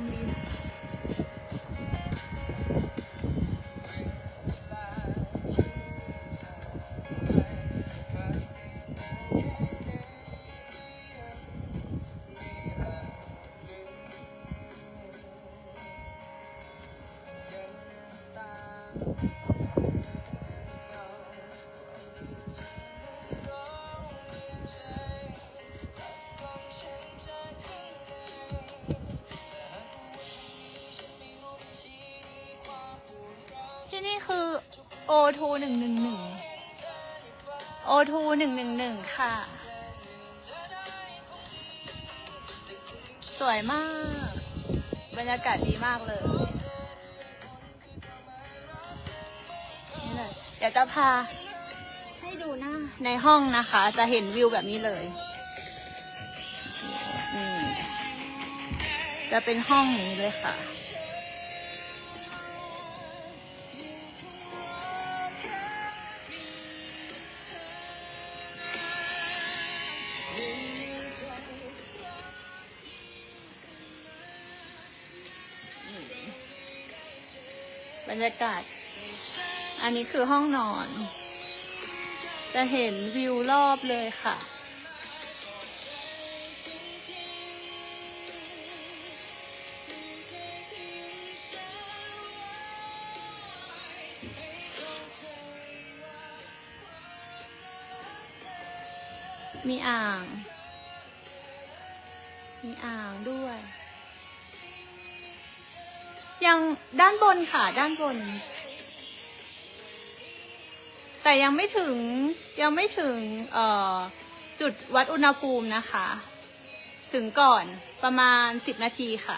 ม O2 หนึ่งหนึ่งหนึ่ง O2 หนึ่งหนึ่งหนึ่งค่ะ สวยมาก บรรยากาศดีมากเลยนี่เลยเดี๋ยวจะพาให้ดูหน้าในห้องนะคะ จะเห็นวิวแบบนี้เลยนี่จะเป็นห้องนี้เลยค่ะ บรรยากาศ อันนี้คือห้องนอน จะเห็นวิวรอบเลยค่ะ มีอ่าง มีอ่างด้วย ยังด้านบนค่ะ ด้านบน แต่ยังไม่ถึงยังไม่ถึงเอ่อจุดวัดอุณหภูมินะคะ ถึงก่อนประมาณสิบนาทีค่ะ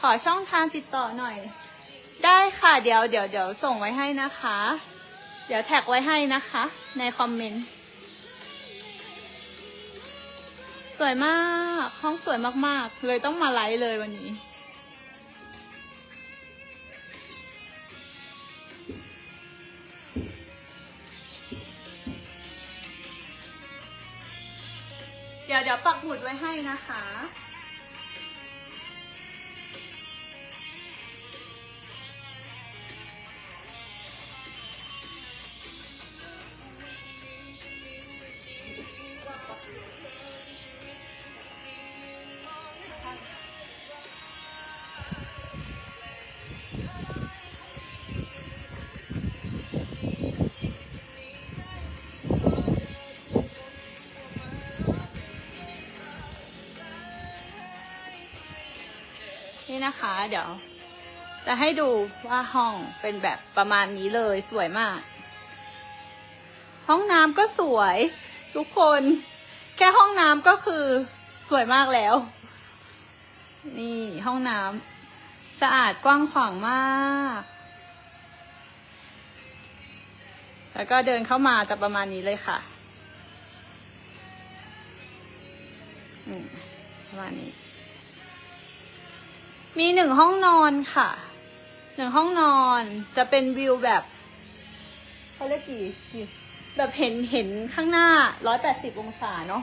ขอช่องทางติดต่อหน่อย ได้ค่ะ เดี๋ยวเดี๋ยวเดี๋ยวส่งไว้ให้นะคะ เดี๋ยวแท็กไว้ให้นะคะ ในคอมเมนต์ สวยมาก ห้องสวยมากๆ เลยต้องมาไลฟ์เลยวันนี้ เดี๋ยวเดี๋ยวปักหมุดไว้ให้นะคะ เดี๋ยว จะให้ดูว่าห้องเป็นแบบประมาณนี้เลยสวยมาก ห้องน้ำก็สวย ทุกคน แค่ห้องน้ำก็คือสวยมากแล้ว นี่ห้องน้ำสะอาดกว้างขวางมาก แล้วก็เดินเข้ามาจะประมาณนี้เลยค่ะประมาณนี้ มีหนึ่งห้องนอนค่ะ หนึ่งห้องนอนจะเป็นวิวแบบเขาเรียกกี่กี่ แบบเห็นเห็นข้างหน้าร้อยแปดสิบองศาเนาะ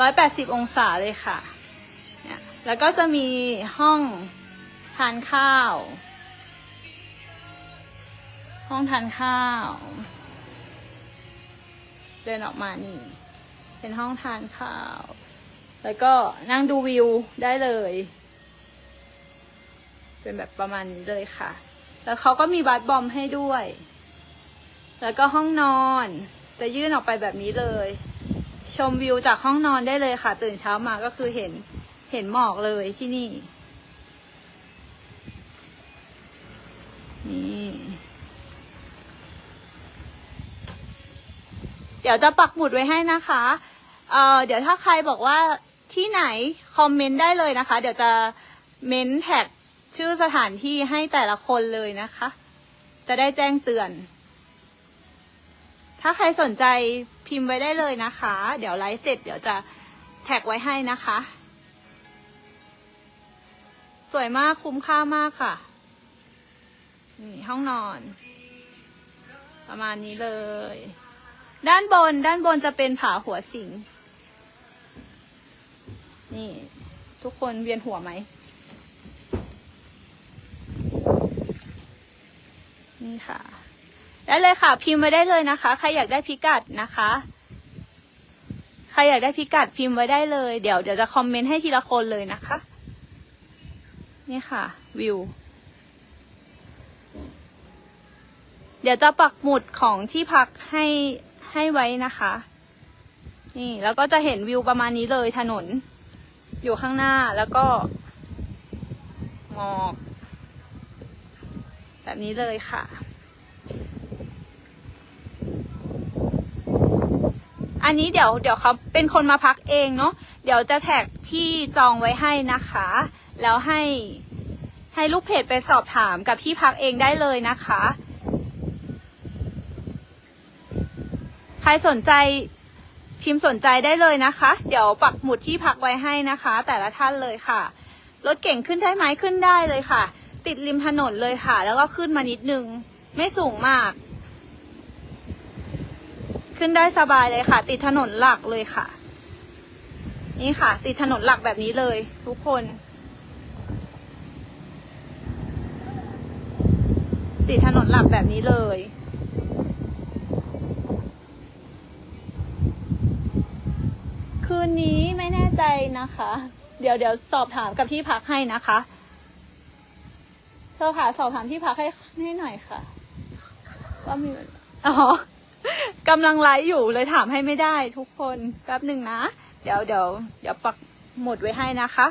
ร้อยแปดสิบองศาเลยค่ะเนี่ยแล้วก็จะมีห้องทานข้าว ห้องทานข้าว เดินออกมานี่ เป็นห้องทานข้าว แล้วก็นั่งดูวิวได้เลย เป็นแบบประมาณนี้เลยค่ะ แล้วเขาก็มีบัตบอมให้ด้วย แล้วก็ห้องนอน จะยื่นออกไปแบบนี้เลย ชมวิวจากห้องนอนได้เลยค่ะ ตื่นเช้ามาก็คือเห็นเห็นหมอกเลยที่นี่ นี่ เดี๋ยวจะปักหมุดไว้ให้นะคะเอ่อเดี๋ยวถ้าใครบอกว่า ที่ไหนคอมเมนต์ได้เลยนะคะ เดี๋ยวจะเม้นแท็กชื่อสถานที่ให้แต่ละคนเลยนะคะ จะได้แจ้งเตือน ถ้าใครสนใจพิมพ์ไว้ได้เลยนะคะ เดี๋ยวไลฟ์เสร็จ เดี๋ยวจะแท็กไว้ให้นะคะ สวยมากคุ้มค่ามากค่ะ นี่ห้องนอน ประมาณนี้เลย ด้านบนด้านบนจะเป็นผาหัวสิง นี่ทุกคนเวียนหัวไหม นี่ค่ะ ได้เลยค่ะ พิมพ์ไว้ได้เลยนะคะ ใครอยากได้พิกัดนะคะ ใครอยากได้พิกัดพิมพ์ไว้ได้เลย เดี๋ยวเดี๋ยวจะคอมเมนต์ให้ทีละคนเลยนะคะ นี่ค่ะ วิว เดี๋ยวจะปักหมุดของที่พักให้ให้ไว้นะคะ นี่แล้วก็จะเห็นวิวประมาณนี้เลยถนน อยู่ข้างหน้าแล้วก็หมอก แบบนี้เลยค่ะ อันนี้เดี๋ยวเดี๋ยวเขาเป็นคนมาพักเองเนาะเดี๋ยวจะแท็กที่จองไว้ให้นะคะ แล้วให้ให้ลูกเพจไปสอบถามกับที่พักเองได้เลยนะคะ ใครสนใจ พิมพ์สนใจได้เลยนะคะ เดี๋ยวปักหมุดที่พักไว้ให้นะคะ แต่ละท่านเลยค่ะ รถเก่งขึ้นได้ไหมขึ้นได้เลยค่ะ ติดริมถนนเลยค่ะ แล้วก็ขึ้นมานิดนึง ไม่สูงมาก ขึ้นได้สบายเลยค่ะ ติดถนนหลักเลยค่ะ นี่ค่ะ ติดถนนหลักแบบนี้เลย ทุกคน ติดถนนหลักแบบนี้เลย คืนนี้ไม่แน่ใจนะคะ เดี๋ยวเดี๋ยวสอบถามกับที่พักให้นะคะเธอค่ะสอบถามที่พักให้ให้หน่อยค่ะว่ามีอ๋อกำลังไลฟ์อยู่เลยถามให้ไม่ได้ทุกคนแป๊บหนึ่งนะ เดี๋ยวเดี๋ยวเดี๋ยวปักหมุดไว้ให้นะคะ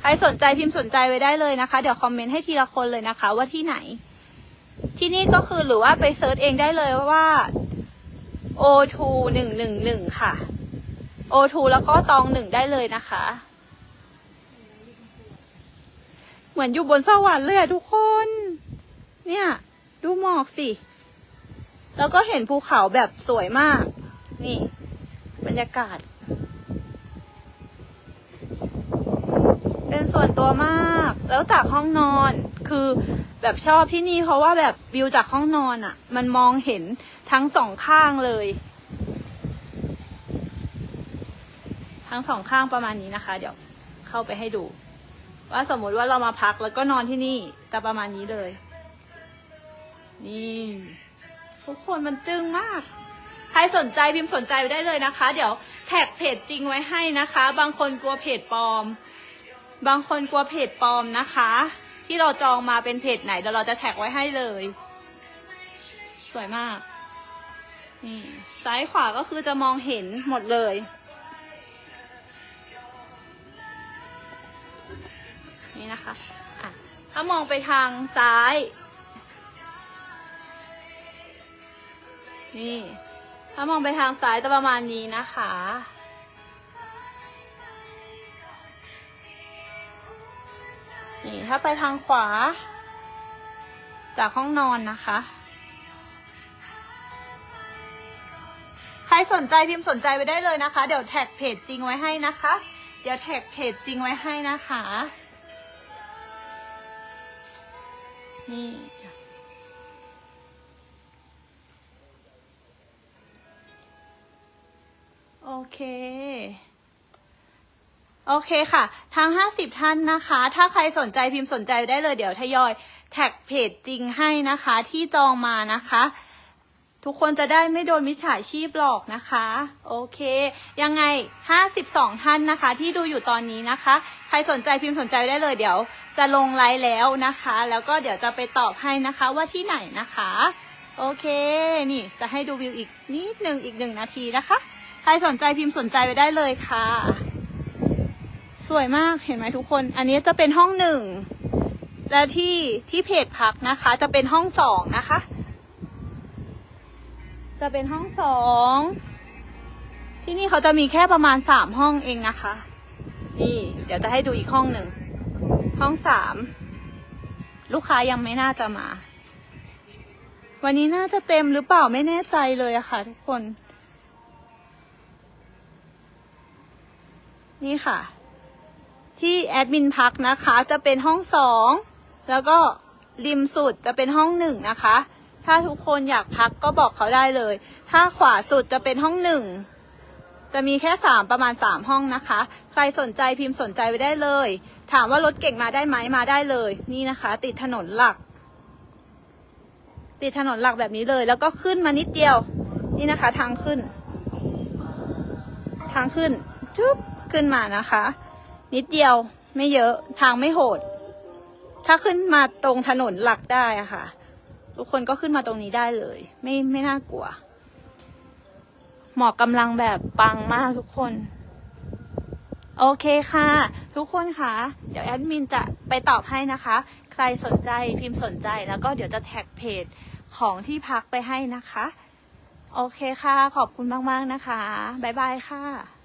ใครสนใจพิมพ์สนใจไว้ได้เลยนะคะ เดี๋ยวคอมเมนต์ให้ทีละคนเลยนะคะ ว่าที่ไหน ที่นี่ก็คือหรือว่าไปเซิร์ชเองได้เลยว่า O2 หนึ่งหนึ่ งหนึ่งค่ะ O2 แล้วก็ตองหนึ่งได้เลยนะคะ เหมือนอยู่บนสวรรค์เลยอะทุกคน เนี่ย ดูหมอกสิ แล้วก็เห็นภูเขาแบบสวยมาก นี่ บรรยากาศ เป็นส่วนตัวมาก แล้วจากห้องนอน คือแบบชอบที่นี่เพราะว่าแบบวิวจากห้องนอนอะมันมองเห็นทั้งสองข้างเลย ทั้งสองข้างประมาณนี้นะคะ เดี๋ยวเข้าไปให้ดู ว่าสมมุติว่าเรามาพักแล้วก็นอนที่นี่จะประมาณนี้เลย นี่ทุกคนมันจึ้งมาก ใครสนใจพิมพ์สนใจไว้ได้เลยนะคะ เดี๋ยวแท็กเพจจริงไว้ให้นะคะ บางคนกลัวเพจปลอม บางคนกลัวเพจปลอมนะคะ ที่เราจองมาเป็นเพจไหนเดี๋ยวเราจะแท็กไว้ให้เลย สวยมากนี่ซ้ายขวาก็คือจะมองเห็นหมดเลย นะคะอะถ้ามองไปทางซ้าย นี่ ถ้ามองไปทางซ้ายจะประมาณนี้นะคะ นี่ถ้าไปทางขวา จากห้องนอนนะคะใครสนใจพิมพ์สนใจไปได้เลยนะคะ เดี๋ยวแท็กเพจจริงไว้ให้นะคะ เดี๋ยวแท็กเพจจริงไว้ให้นะคะ นี่ โอเค โอเคค่ะ ทั้ง 50 ท่านนะคะ ถ้าใครสนใจพิมพ์สนใจได้เลยเดี๋ยวทยอย แท็กเพจจริงให้นะคะ ที่จองมานะคะ ทุกคนจะได้ไม่โดนมิจฉาชีพหลอกนะคะ โอเค ยังไง 52 ท่านนะคะ ที่ดูอยู่ตอนนี้นะคะ ใครสนใจพิมพ์สนใจได้เลยเดี๋ยว จะลงไลน์แล้วนะคะ แล้วก็เดี๋ยวจะไปตอบให้นะคะว่าที่ไหนนะคะ โอเค นี่จะให้ดูวิวอีกนิดหนึ่งอีกหนึ่งนาทีนะคะ ใครสนใจพิมพ์สนใจไปได้เลยค่ะ สวยมากเห็นไหมทุกคน อันนี้จะเป็นห้องหนึ่งและที่ที่เพจพักนะคะ จะเป็นห้องสองนะคะ จะเป็นห้องสอง ที่นี่เขาจะมีแค่ประมาณสามห้องเองนะคะ นี่ เดี๋ยวจะให้ดูอีกห้องหนึ่ง ห้องสาม ลูกค้ายังไม่น่าจะมา วันนี้น่าจะเต็มหรือเปล่าไม่แน่ใจเลยอะค่ะ ทุกคน นี่ค่ะ ที่แอดมินพักนะคะ จะเป็นห้องสอง แล้วก็ริมสุดจะเป็นห้องหนึ่งนะคะ ถ้าทุกคนอยากพักก็บอกเขาได้เลย ถ้าขวาสุดจะเป็นห้องหนึ่ง จะมีแค่สามประมาณสามห้องนะคะ ใครสนใจพิมพ์สนใจไว้ได้เลย ถามว่ารถเก่งมาได้ไหมมาได้เลย นี่นะคะ ติดถนนหลัก ติดถนนหลักแบบนี้เลย แล้วก็ขึ้นมานิดเดียว นี่นะคะ ทางขึ้น ทางขึ้นจุ๊บขึ้นมานะคะ นิดเดียวไม่เยอะทางไม่โหด ถ้าขึ้นมาตรงถนนหลักได้อะค่ะ ทุกคนก็ขึ้นมาตรงนี้ได้เลย ไม่ไม่น่ากลัวเหมาะกำลังแบบปังมากทุกคน โอเคค่ะ ทุกคนค่ะ เดี๋ยวแอดมินจะไปตอบให้นะคะ ใครสนใจพิมพ์สนใจแล้วก็เดี๋ยวจะแท็กเพจของที่พักไปให้นะคะ โอเคค่ะ ขอบคุณมาก ๆ นะคะ บ๊ายบายค่ะ